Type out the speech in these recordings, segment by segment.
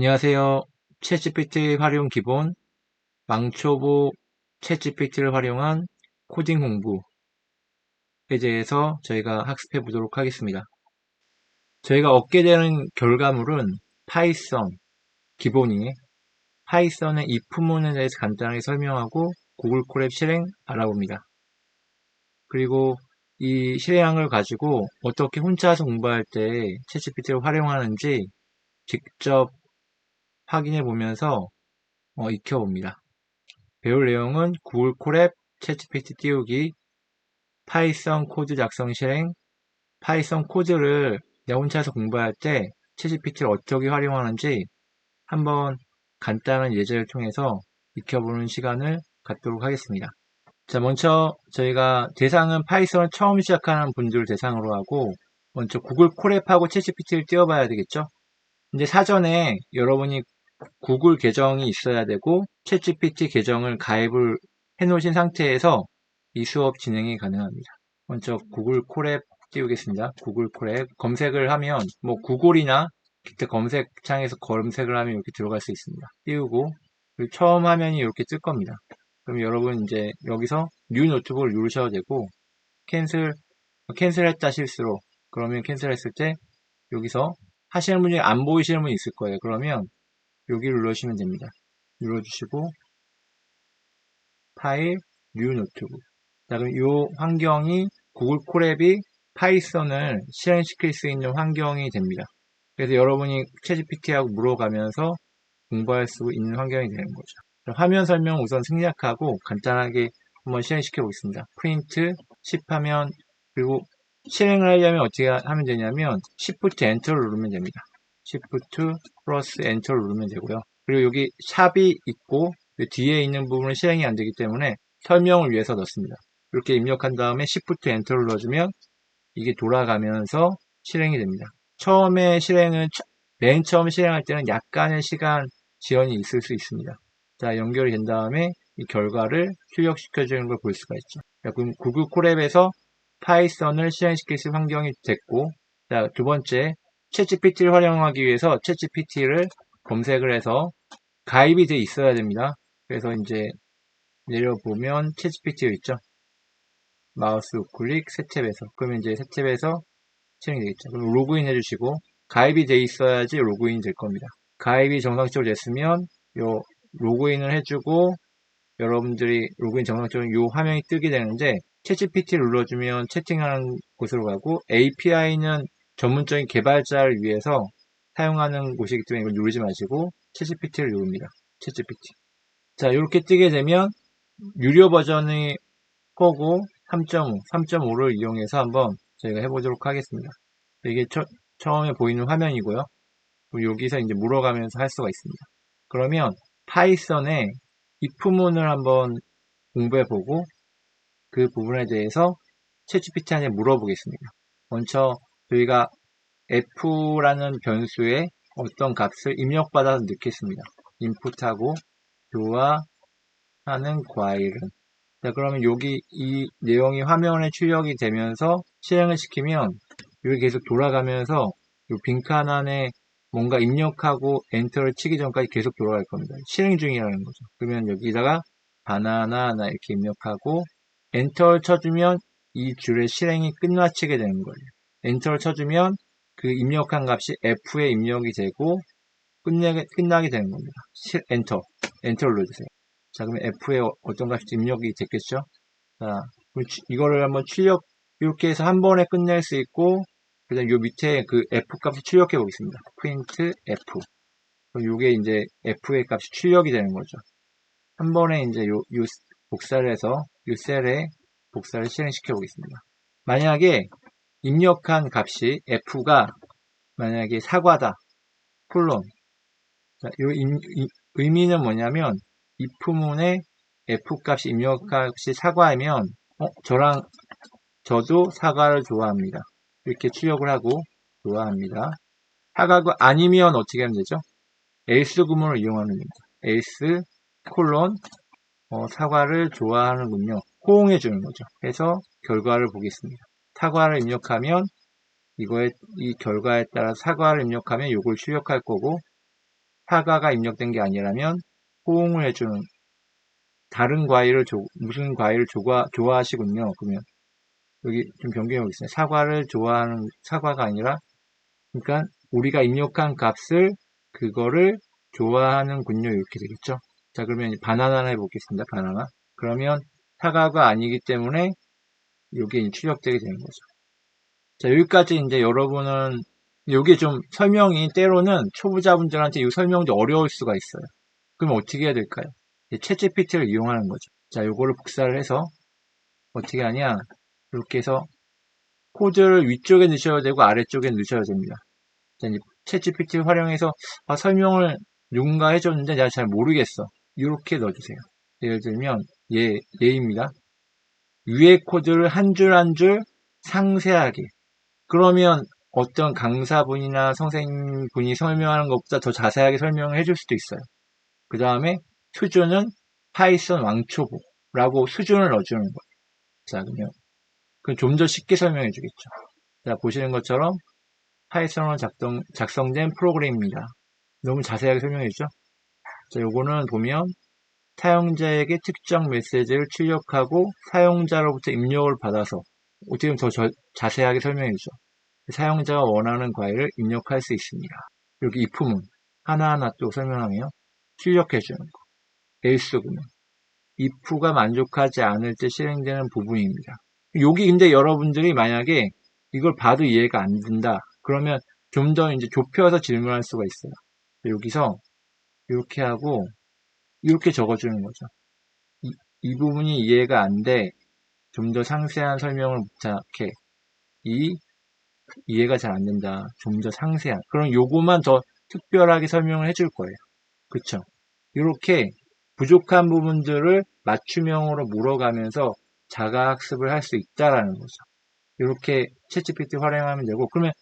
안녕하세요. 챗GPT 활용 기본 망초보 챗GPT를 활용한 코딩 공부에 대해서 저희가 학습해 보도록 하겠습니다. 저희가 얻게 되는 결과물은 파이썬 기본이에 파이썬의 if문에 대해서 간단하게 설명하고 구글 콜앱 실행 알아봅니다. 그리고 이 실행을 가지고 어떻게 혼자서 공부할 때 챗GPT를 활용하는지 직접 확인해 보면서 어, 익혀봅니다. 배울 내용은 구글 콜앱, 챗GPT 띄우기, 파이썬 코드 작성 실행, 파이썬 코드를 내 혼자서 공부할 때 챗GPT를 어떻게 활용하는지 한번 간단한 예제를 통해서 익혀보는 시간을 갖도록 하겠습니다. 자, 먼저 저희가 대상은 파이썬을 처음 시작하는 분들 대상으로 하고 먼저 구글 콜앱하고 챗GPT를 띄워봐야 되겠죠? 근데 사전에 여러분이 구글 계정이 있어야 되고 챗GPT 계정을 가입을 해 놓으신 상태에서 이 수업 진행이 가능합니다. 먼저 구글 콜앱 띄우겠습니다. 구글 콜앱 검색을 하면 뭐 구글이나 기타 검색창에서 검색을 하면 이렇게 들어갈 수 있습니다. 띄우고 처음 화면이 이렇게 뜰 겁니다. 그럼 여러분 이제 여기서 뉴 노트북을 누르셔도 되고 캔슬 캔슬했다 실수로 그러면 캔슬했을 때 여기서 하시는 분이 안 보이시는 분이 있을 거예요. 그러면 여기를 누르시면 됩니다. 눌러주시고 파일, 뉴 노트북. 자, 그럼 이 환경이 구글 콜앱이 파이썬을 실행시킬 수 있는 환경이 됩니다. 그래서 여러분이 채GPT하고 물어가면서 공부할 수 있는 환경이 되는 거죠. 화면 설명 우선 생략하고 간단하게 한번 실행시켜 보겠습니다. 프린트, 10 하면, 그리고 실행을 하려면 어떻게 하면 되냐면, Shift Enter를 누르면 됩니다. Shift 플러스 엔터를 누르면 되고요. 그리고 여기 샵이 있고 뒤에 있는 부분은 실행이 안 되기 때문에 설명을 위해서 넣습니다. 이렇게 입력한 다음에 Shift 엔터를 넣어주면 이게 돌아가면서 실행이 됩니다. 처음에 실행은 맨 처음 실행할 때는 약간의 시간 지연이 있을 수 있습니다. 자 연결이 된 다음에 이 결과를 출력시켜 주는 걸 볼 수가 있죠. 자, 그럼 구글 콜앱에서 파이썬을 실행시킬 수 환경이 됐고 자, 두 번째 챗GPT를 활용하기 위해서 챗GPT를 검색을 해서 가입이 돼 있어야 됩니다. 그래서 이제 내려보면 챗GPT 있죠. 마우스 우클릭 새 탭에서 그러면 이제 새 탭에서 실행이 되겠죠. 그럼 로그인 해주시고 가입이 돼 있어야지 로그인이 될 겁니다. 가입이 정상적으로 됐으면 요 로그인을 해주고 여러분들이 로그인 정상적으로 요 화면이 뜨게 되는데 챗GPT를 눌러주면 채팅하는 곳으로 가고 API는 전문적인 개발자를 위해서 사용하는 곳이기 때문에 이걸 누르지 마시고 챗GPT를 누릅니다. 챗GPT. 자, 이렇게 뜨게 되면 유료 버전의 거고 3.5, 3.5를 이용해서 한번 저희가 해보도록 하겠습니다. 이게 처, 처음에 보이는 화면이고요. 여기서 이제 물어가면서 할 수가 있습니다. 그러면 파이썬의 if문을 한번 공부해보고 그 부분에 대해서 챗GPT한테 물어보겠습니다. 먼저 저희가 f라는 변수에 어떤 값을 입력받아서 넣겠습니다. 인풋하고 교화하는 과일은 자 그러면 여기 이 내용이 화면에 출력이 되면서 실행을 시키면 여기 계속 돌아가면서 이 빈칸 안에 뭔가 입력하고 엔터를 치기 전까지 계속 돌아갈 겁니다. 실행 중이라는 거죠. 그러면 여기다가 바나나 하나 이렇게 입력하고 엔터를 쳐주면 이 줄의 실행이 끝마치게 되는 거예요. 엔터를 쳐주면 그 입력한 값이 F에 입력이 되고 끝나게, 끝나게 되는 겁니다. 실, 엔터. 엔터를 눌러주세요. 자, 그러면 F에 어떤 값이 입력이 됐겠죠? 자, 이거를 한번 출력, 이렇게 해서 한 번에 끝낼 수 있고, 그 다음 요 밑에 그 F 값을 출력해 보겠습니다. print F. 그럼 요게 이제 F의 값이 출력이 되는 거죠. 한 번에 이제 요, 요 복사를 해서 요 셀에 복사를 실행시켜 보겠습니다. 만약에 입력한 값이 f가 만약에 사과다 콜론 이, 의미는 뭐냐면 if문에 f 값이 입력 값이 사과이면 어, 저랑 저도 사과를 좋아합니다. 이렇게 출력을 하고 좋아합니다. 사과가 아니면 어떻게 하면 되죠? else 구문을 이용하면 됩니다. else 콜론 어, 사과를 좋아하는군요. 호응해 주는 거죠. 그래서 결과를 보겠습니다. 사과를 입력하면 이거에 이 결과에 따라 사과를 입력하면 이걸 출력할 거고 사과가 입력된 게 아니라면 호응을 해주는 다른 과일을 조- 무슨 과일을 좋아, 좋아하시군요. 그러면 여기 좀 변경해 보겠습니다. 사과를 좋아하는 사과가 아니라 그러니까 우리가 입력한 값을 그거를 좋아하는군요. 이렇게 되겠죠. 자 그러면 바나나를 해보겠습니다. 바나나. 그러면 사과가 아니기 때문에 이게 출력되게 되는 거죠. 자 여기까지 이제 여러분은 여기 좀 설명이 때로는 초보자분들한테 이 설명도 어려울 수가 있어요. 그럼 어떻게 해야 될까요? 챗GPT를 이용하는 거죠. 자, 요거를 복사를 해서 어떻게 하냐? 이렇게 해서 코드를 위쪽에 넣으셔야 되고 아래쪽에 넣으셔야 됩니다. 자, 이제 챗GPT 활용해서 아, 설명을 누군가 해줬는데 내가 잘 모르겠어. 이렇게 넣어주세요. 예를 들면 얘, 얘입니다. 위에 코드를 한 줄 한 줄 상세하게 그러면 어떤 강사분이나 선생님분이 설명하는 것보다 더 자세하게 설명을 해줄 수도 있어요. 그 다음에 수준은 파이썬 왕초보라고 수준을 넣어주는 거예요. 자, 그러면 좀더 쉽게 설명해 주겠죠. 자, 보시는 것처럼 파이썬으로 작성, 작성된 프로그램입니다. 너무 자세하게 설명해 주죠. 자, 요거는 보면 사용자에게 특정 메시지를 출력하고 사용자로부터 입력을 받아서 어떻게 더 저- 자세하게 설명해 주죠. 사용자가 원하는 과일을 입력할 수 있습니다. 여기 if문 하나하나 또 설명하며 출력해 주는 거. else구는 if가 만족하지 않을 때 실행되는 부분입니다. 여기 근데 여러분들이 만약에 이걸 봐도 이해가 안 된다. 그러면 좀 더 이제 좁혀서 질문할 수가 있어요. 여기서 이렇게 하고 이렇게 적어주는 거죠. 이, 이 부분이 이해가 안 돼. 좀 더 상세한 설명을 부탁해. 이 이해가 잘 안 된다. 좀 더 상세한. 그럼 요거만 더 특별하게 설명을 해줄 거예요. 그쵸? 이렇게 부족한 부분들을 맞춤형으로 물어가면서 자가학습을 할 수 있다라는 거죠. 이렇게 챗GPT 활용하면 되고 그러면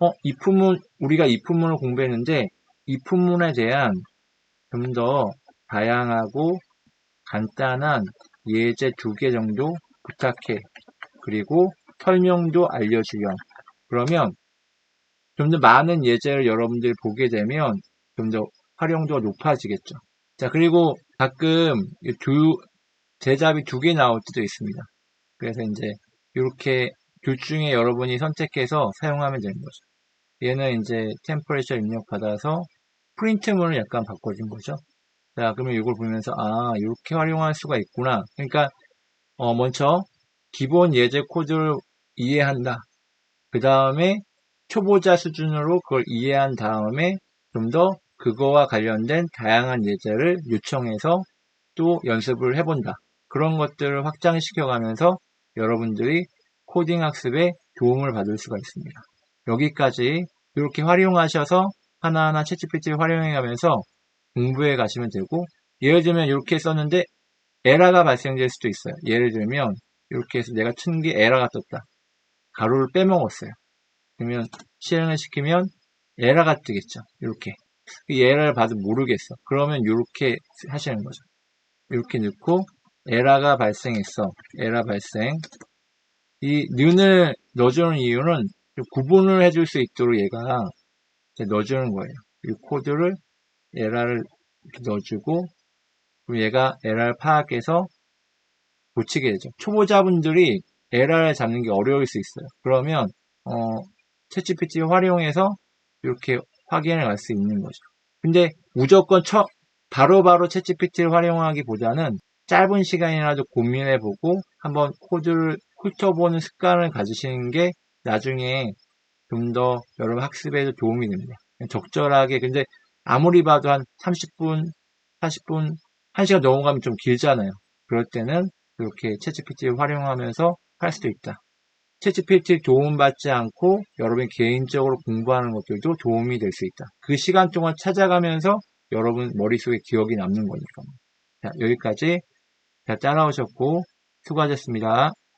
어, 이 품문 우리가 이 품문을 공부했는데 이 품문에 대한 좀 더 다양하고 간단한 예제 두 개 정도 부탁해. 그리고 설명도 알려주렴. 그러면 좀 더 많은 예제를 여러분들이 보게 되면 좀 더 활용도가 높아지겠죠. 자, 그리고 가끔 이 두, 대답이 두 개 나올 때도 있습니다. 그래서 이제 이렇게 둘 중에 여러분이 선택해서 사용하면 되는 거죠. 얘는 이제 템퍼레처 입력 받아서 프린트문을 약간 바꿔준 거죠. 자, 그러면 이걸 보면서 아, 이렇게 활용할 수가 있구나. 그러니까 어, 먼저 기본 예제 코드를 이해한다. 그 다음에 초보자 수준으로 그걸 이해한 다음에 좀 더 그거와 관련된 다양한 예제를 요청해서 또 연습을 해본다. 그런 것들을 확장시켜가면서 여러분들이 코딩 학습에 도움을 받을 수가 있습니다. 여기까지 이렇게 활용하셔서 하나하나 챗GPT를 활용해가면서 공부해 가시면 되고 예를 들면 이렇게 썼는데 에러가 발생될 수도 있어요. 예를 들면 이렇게 해서 내가 친게 에러가 떴다. 가로를 빼먹었어요. 그러면 실행을 시키면 에러가 뜨겠죠. 이렇게. 이 에러를 봐도 모르겠어. 그러면 이렇게 하시는 거죠. 이렇게 넣고 에러가 발생했어. 에러 발생. 이 는을 넣어주는 이유는 구분을 해줄 수 있도록 얘가 넣어주는 거예요. 이 코드를 이렇게 넣어주고 그럼 얘가 에러를 파악해서 고치게 되죠. 초보자분들이 에러를 잡는 게 어려울 수 있어요. 그러면 어, 챗GPT 활용해서 이렇게 확인을 할수 있는 거죠. 근데 무조건 처, 바로바로 챗GPT를 활용하기보다는 짧은 시간이라도 고민해보고 한번 코드를 훑어보는 습관을 가지시는 게 나중에 좀 더 여러분 학습에도 도움이 됩니다. 적절하게 근데 아무리 봐도 한 30분, 40분, 1시간 넘어가면 좀 길잖아요. 그럴 때는 이렇게 챗GPT를 활용하면서 할 수도 있다. 챗GPT 도움받지 않고 여러분 개인적으로 공부하는 것들도 도움이 될 수 있다. 그 시간 동안 찾아가면서 여러분 머릿속에 기억이 남는 거니까. 자, 여기까지 잘 따라오셨고 수고하셨습니다.